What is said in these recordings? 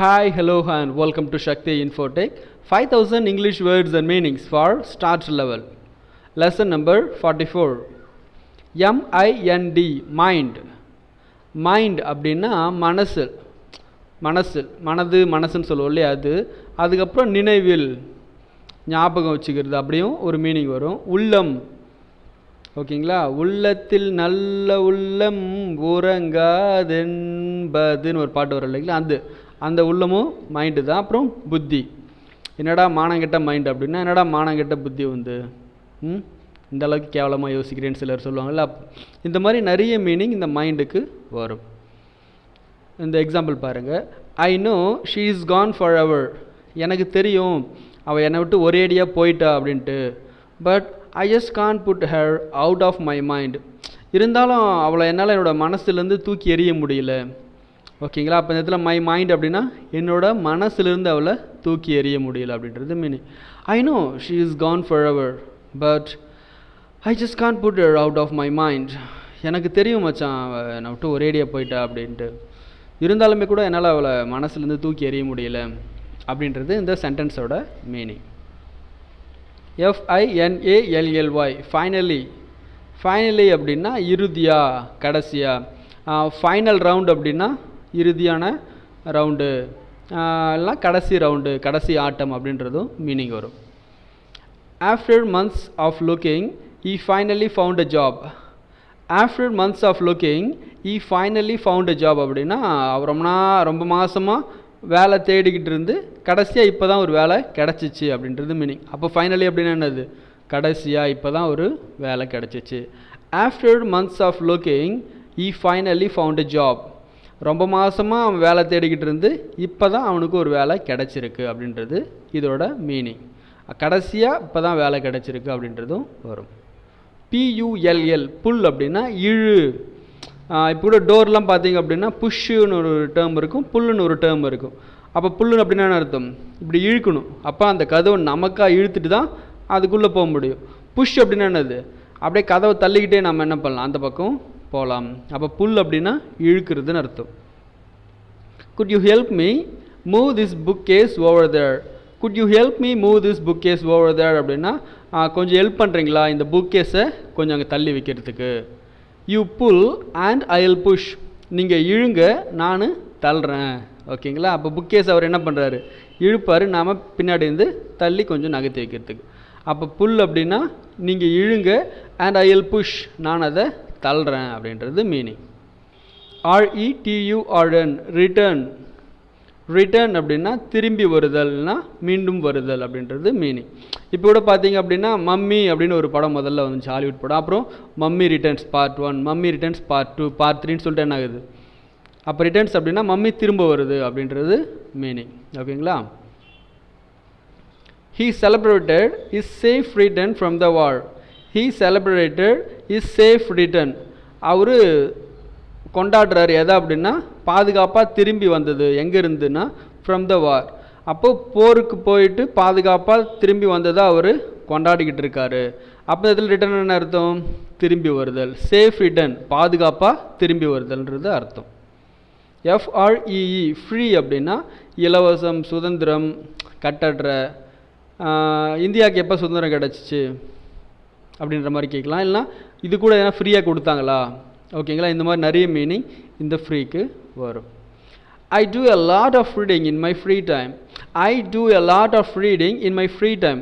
Hi, hello, and welcome to Shakti Infotech. 5000 English words and meanings for start level. Lesson number 44. M I N D mind. Mind அப்படின்னா மனசு மனசு மனது மனசுன்னு சொல்லுவோம் இல்லையா அது அதுக்கப்புறம் நினைவில் ஞாபகம் வச்சுக்கிறது அப்படியும் ஒரு மீனிங் வரும் உள்ளம் ஓகேங்களா உள்ளத்தில் நல்ல உள்ளம் உறங்காதென்பதுன்னு ஒரு பாட்டு வரும் இல்லைங்களா அது அந்த உள்ளமும் மைண்டு தான். அப்புறம் புத்தி. என்னடா மானங்கெட்ட மைண்ட் அப்படின்னா என்னடா மானங்கெட்ட புத்தி வந்து? ம்? இந்த அளவுக்கு கேவலமாக யோசிக்கிறேன்னு சிலர் சொல்லுவாங்கள்ல இந்த மாதிரி நிறைய மீனிங் இந்த மைண்டுக்கு வரும். இந்த எக்ஸாம்பிள் பாருங்கள் I know she is gone forever எனக்கு தெரியும். அவள் என்னை விட்டு ஒரே அடியாக போயிட்டா அப்படின்ட்டு. But I just can't put her out of my mind இருந்தாலும் அவளை என்னால் என்னோடய மனசுலேருந்து தூக்கி எறிய முடியல. ஓகேங்களா? அப்போ இந்த இடத்துல மை மைண்ட் அப்படின்னா என்னோட மனசுலேருந்து அவளை தூக்கி எறிய முடியல அப்படின்றது meaning I know she is gone forever but I just can't put out of my mind எனக்கு தெரியும் மச்சான் நான் என்னை விட்டு ஒரேடியாக போயிட்டா அப்படின்ட்டு. இருந்தாலுமே கூட என்னால் அவளை மனசுலேருந்து தூக்கி எறிய முடியல அப்படின்றது இந்த சென்டென்ஸோட மீனிங் எஃப்ஐஎன்ஏஎல்எல்ஒய் ஃபைனலி ஃபைனலி அப்படின்னா இறுதியாக கடைசியாக ஃபைனல் ரவுண்ட் அப்படின்னா இறுதியான ரவுண்டு எல்லாம் கடைசி ரவுண்டு கடைசி ஆட்டம் அப்படின்றதும் மீனிங் வரும். After months of looking I finally found a job after months of looking I finally found a job அப்படின்னா ரொம்ப ரொம்ப மாதமாக வேலை தேடிக்கிட்டு இருந்து கடைசியாக இப்போ தான் ஒரு வேலை கிடச்சிச்சு அப்படின்றது மீனிங் அப்போ ஃபைனலி அப்படின்னா என்னது? கடைசியாக இப்போ தான் ஒரு வேலை கிடச்சிச்சு. After months of looking I finally found a job ரொம்ப மாதமாக அவன் வேலை தேடிக்கிட்டு இருந்து இப்போ தான் அவனுக்கு ஒரு வேலை கிடச்சிருக்கு அப்படின்றது இதோட மீனிங் கடைசியாக இப்போ தான் வேலை கிடச்சிருக்கு அப்படின்றதும் வரும். பியூஎல்எல் புல் அப்படின்னா இழு. இப்போ கூட டோர்லாம் பார்த்தீங்க அப்படின்னா புஷ்ஷுன்னு ஒரு டேர்ம் இருக்கும் புல்லுன்னு ஒரு டேர்ம் இருக்கும். அப்போ புல்லுன்னு அப்படின்னா அர்த்தம்? இப்படி இழுக்கணும். அப்போ அந்த கதவை நமக்காக இழுத்துட்டு தான் அதுக்குள்ளே போக முடியும். புஷ் அப்படின்னா என்னது? அப்படியே கதவை தள்ளிக்கிட்டே நம்ம என்ன பண்ணலாம்? அந்த பக்கம் போகலாம். அப்போ புல் அப்படின்னா இழுக்கிறதுன்னு அர்த்தம். Could you help me move this bookcase over there? Could you help me move this bookcase over there அப்படின்னா கொஞ்சம் ஹெல்ப் பண்ணுறீங்களா இந்த புக்கேஸை கொஞ்சம் அங்கே தள்ளி வைக்கிறதுக்கு. You pull and I'll push நீங்கள் இழுங்க நான் தள்ளுறேன். ஓகேங்களா? அப்போ புக்கேஸ் அவர் என்ன பண்ணுறாரு இழுப்பார் நாம் பின்னாடி இருந்து தள்ளி கொஞ்சம் நகர்த்தி வைக்கிறதுக்கு. அப்போ புல் அப்படின்னா நீங்கள் இழுங்க அண்ட் ஐ எல் புஷ் நான் அதை தள்ளுறேன் அப்படின்றது மீனிங் ஆர்இடியூஆர்என் ரிட்டர்ன் ரிட்டர்ன் அப்படின்னா திரும்பி வருதல்னா மீண்டும் வருதல் அப்படின்றது மீனிங் இப்போ கூட பார்த்தீங்க அப்படின்னா மம்மி அப்படின்னு ஒரு படம் முதல்ல வந்துச்சு ஹாலிவுட் படம். அப்புறம் Mummy Returns part one Mummy Returns part two part த்ரீன்னு சொல்லிட்டு என்ன ஆகுது? அப்போ ரிட்டர்ன்ஸ் அப்படின்னா மம்மி திரும்ப வருது அப்படின்றது மீனிங் ஓகேங்களா? He celebrated his safe return from the war he celebrated his safe return அவர் கொண்டாடுறாரு எதை அப்படின்னா? பாதுகாப்பாக திரும்பி வந்தது. எங்கேருந்துன்னா? ஃப்ரம் த வார் அப்போது போருக்கு போயிட்டு பாதுகாப்பாக திரும்பி வந்ததை அவர் கொண்டாடிக்கிட்டு இருக்காரு. அப்போ இதில் ரிட்டர்ன் என்ன அர்த்தம்? திரும்பி வருதல். சேஃப் ரிட்டர்ன் பாதுகாப்பாக திரும்பி வருதல்ன்றது அர்த்தம். எஃப்ஆர்இஇ ஃப்ரீ அப்படின்னா இலவசம் சுதந்திரம் கட்டற்ற. இந்தியாவுக்கு எப்போ சுதந்திரம் கிடச்சிச்சு? அப்படின்ற மாதிரி கேட்கலாம். இல்லைனா இது கூட எதனா ஃப்ரீயாக கொடுத்தாங்களா? ஓகேங்களா? இந்த மாதிரி நிறைய மீனிங் இந்த ஃப்ரீக்கு வரும். I do a lot of reading in my free time I do a lot of reading in my free time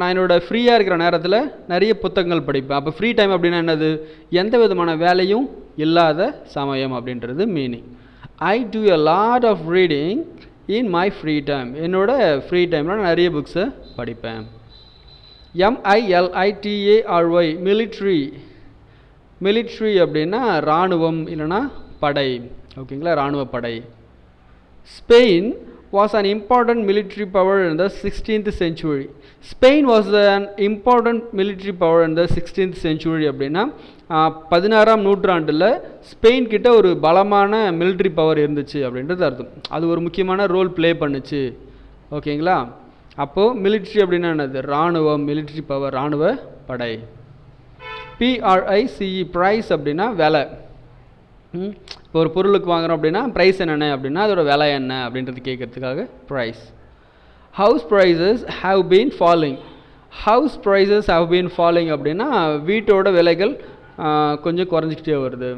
நான் என்னோட ஃப்ரீயாக இருக்கிற நேரத்தில் நிறைய புத்தகங்கள் படிப்பேன். அப்போ ஃப்ரீ டைம் அப்படின்னா என்னது? எந்த விதமான வேலையும் இல்லாத சமயம் அப்படின்றது meaning I do a lot of reading in my free time என்னோட ஃப்ரீ டைமில் நான் நிறைய புக்ஸை படிப்பேன். எம்ஐஎல்ஐடிஏஆர்ஒய் மிலிட்ரி மிலிட்ரி அப்படின்னா இராணுவம் இல்லைன்னா படை. ஓகேங்களா இராணுவ படை. Spain was an important military power in the 16th century. Spain was an important military power in the 16th century அப்படின்னா பதினாறாம் நூற்றாண்டில் ஸ்பெயின் கிட்ட ஒரு பலமான மிலிட்ரி பவர் இருந்துச்சு அப்படின்றது அர்த்தம். அது ஒரு முக்கியமான ரோல் ப்ளே பண்ணுச்சு. ஓகேங்களா அப்போது மிலிட்ரி அப்படின்னா என்னது? இராணுவம் மிலிட்ரி பவர் இராணுவ படை. பிஆர்ஐசிஇ ப்ரைஸ் அப்படின்னா விலை. இப்போ ஒரு பொருளுக்கு வாங்குறோம் அப்படின்னா ப்ரைஸ் என்னென்ன அப்படின்னா அதோட விலை என்ன அப்படின்றது கேட்கறதுக்காக price house prices have been falling house prices have been falling அப்படின்னா வீட்டோட விலைகள் கொஞ்சம் குறைஞ்சிக்கிட்டே வருது.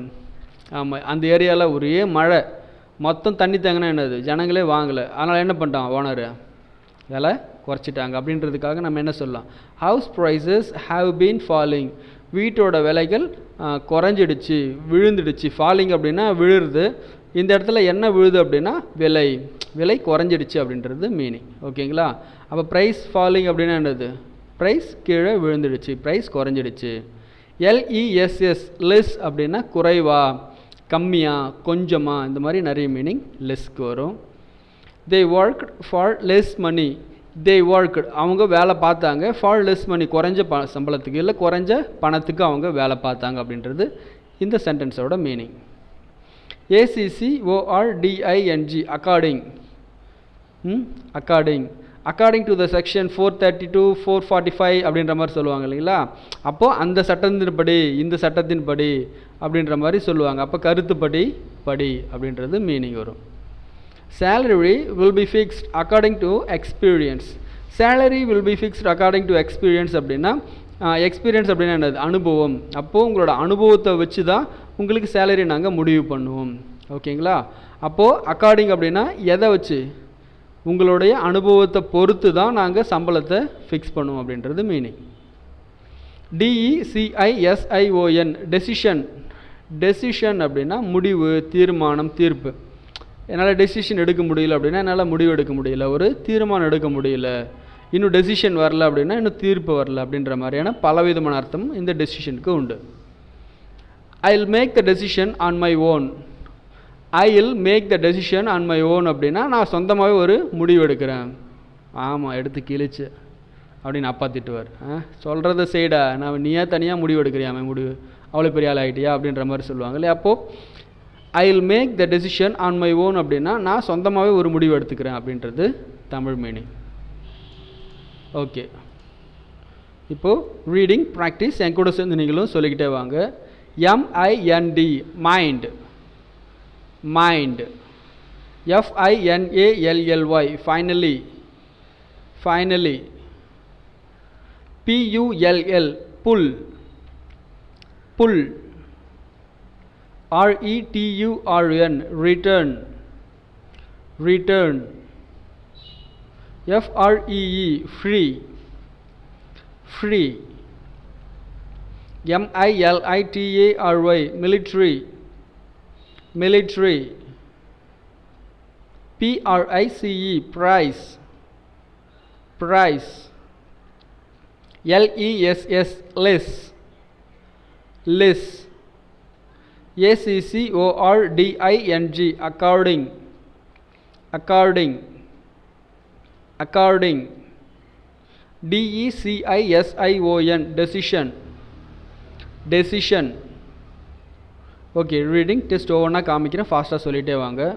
ஆமாம் அந்த ஏரியாவில் ஒரே மழை. மொத்தம் தண்ணி தேங்கினா என்னது? ஜனங்களே வாங்கலை. அதனால் என்ன பண்ணிட்டான் ஓனர் விலை குறைச்சிட்டாங்க அப்படின்றதுக்காக நம்ம என்ன சொல்லலாம்? House prices have been falling வீட்டோட விலைகள் குறைஞ்சிடுச்சு விழுந்துடுச்சு. ஃபாலிங் அப்படின்னா விழுறது. இந்த இடத்துல என்ன விழுது அப்படின்னா விலை. விலை குறைஞ்சிடுச்சு அப்படின்றது மீனிங் ஓகேங்களா அப்போ ப்ரைஸ் ஃபாலிங் அப்படின்னா என்னது? ப்ரைஸ் கீழே விழுந்துடுச்சு. Price குறைஞ்சிடுச்சு. L E S S less அப்படின்னா குறைவா கம்மியாக கொஞ்சமாக இந்த மாதிரி நிறைய மீனிங் லெஸ்க்கு வரும். They work for less money they work அவங்க வேலை பார்த்தாங்க. ஃபார் லெஸ் மணி குறைஞ்ச ப சம்பளத்துக்கு இல்லை குறைஞ்ச பணத்துக்கு அவங்க வேலை பார்த்தாங்க அப்படின்றது இந்த சென்டென்ஸோட meaning A C C O R D I N G according according according to the section four thirty two four forty five அப்படின்ற மாதிரி சொல்லுவாங்க இல்லைங்களா? அப்போது அந்த சட்டத்தின்படி இந்த சட்டத்தின்படி அப்படின்ற மாதிரி சொல்லுவாங்க. அப்போ கருத்துப்படி படி அப்படின்றது மீனிங் வரும். Salary will be fixed according to experience. Salary will be fixed according to experience அப்படின்னா எக்ஸ்பீரியன்ஸ் அப்படின்னா என்னது? அனுபவம். அப்போது உங்களோட அனுபவத்தை வச்சு தான் உங்களுக்கு சேலரி நாங்கள் முடிவு பண்ணுவோம். ஓகேங்களா? அப்போது அக்கார்டிங் அப்படின்னா எதை வச்சு? உங்களுடைய அனுபவத்தை பொறுத்து தான் நாங்கள் சம்பளத்தை ஃபிக்ஸ் பண்ணுவோம் அப்படின்றது மீனிங் டிஇசிஐஎஸ்ஐஓஎன் டெசிஷன் டெசிஷன் அப்படின்னா முடிவு தீர்மானம் தீர்ப்பு. என்னால் டெசிஷன் எடுக்க முடியல அப்படின்னா என்னால் முடிவு எடுக்க முடியல. ஒரு தீர்மானம் எடுக்க முடியல. இன்னும் டெசிஷன் வரல அப்படின்னா இன்னும் தீர்ப்பு வரல அப்படின்ற மாதிரியான பலவிதமான அர்த்தம் இந்த டெசிஷனுக்கு உண்டு. I will make the decision on my own I will make the decision on my own அப்படின்னா நான் சொந்தமாகவே ஒரு முடிவு எடுக்கிறேன். ஆமாம் எடுத்து கிழிச்சு அப்படின்னு அப்பா திட்டுவார். ஆ சொல்கிறத செய்டா. நான் நீயே தனியாக முடிவு எடுக்கிறியாமே முடிவு? அவ்வளோ பெரிய ஆள் ஆகிட்டியா அப்படின்ற மாதிரி சொல்லுவாங்க இல்லையா? அப்போது ஐ will make the decision on my own அப்படின்னா நான் சொந்தமாகவே ஒரு முடிவு எடுத்துக்கிறேன் அப்படின்றது தமிழ் மீனிங் ஓகே இப்போது ரீடிங் ப்ராக்டிஸ் என் கூட சேர்ந்து நீங்களும் சொல்லிக்கிட்டே வாங்க. MINT mind mind எஃப்ஐஎன்ஏஎல்எல்ஒய் finally finally பியூஎல்எல் pull pull R E T U R N return. Return. F R E E free. Free. M I L I T A R Y military. Military. P R I C E price. Price. L E S S less less ஏசிசிஓஆர்டிஐஎன்ஜி according according according டிஇசிஐஎஸ்ஐஓஎன் decision decision okay reading test ஒவ்வொன்றா காமிக்கிறேன் ஃபாஸ்ட்டாக சொல்லிகிட்டே வாங்க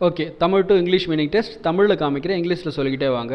okay Tamil to English meaning test தமிழில் காமிக்கிறேன் இங்கிலீஷில் சொல்லிக்கிட்டே வாங்க.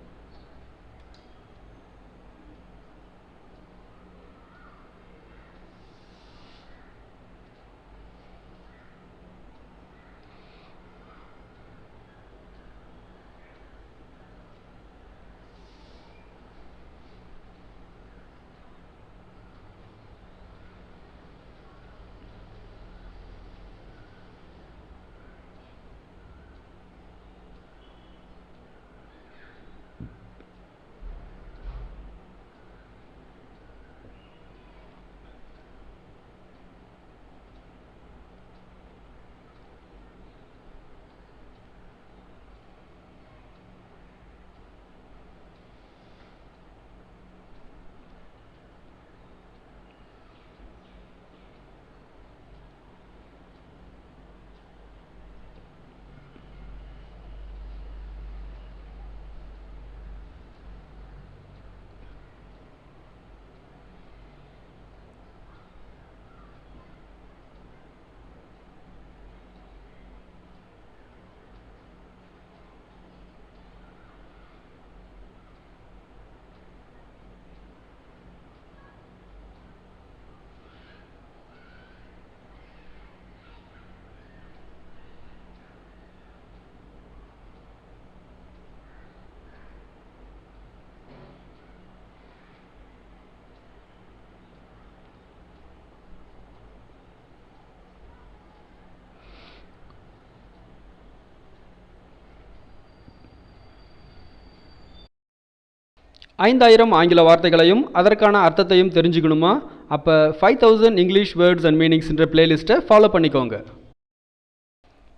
ஐந்தாயிரம் ஆங்கில வார்த்தைகளையும் அதற்கான அர்த்தத்தையும் தெரிஞ்சுக்கணுமா? அப்போ five thousand English words and மீனிங்ஸ்ன்ற பிளேலிஸ்ட்டை ஃபாலோ பண்ணிக்கோங்க.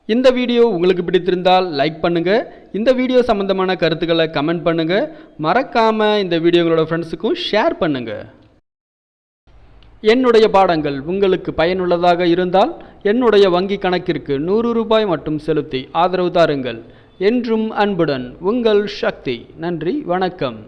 இந்த வீடியோ உங்களுக்கு பிடித்திருந்தால் லைக் பண்ணுங்கள் இந்த வீடியோ சம்மந்தமான கருத்துக்களை கமெண்ட் பண்ணுங்கள் மறக்காமல் இந்த வீடியோ உங்களோட ஃப்ரெண்ட்ஸுக்கும் ஷேர் பண்ணுங்கள் என்னுடைய பாடங்கள் உங்களுக்கு பயனுள்ளதாக இருந்தால் என்னுடைய வங்கி கணக்கிற்கு நூறு ரூபாய் மட்டும் செலுத்தி ஆதரவு தாருங்கள். என்றும் அன்புடன் உங்கள் சக்தி. நன்றி வணக்கம்.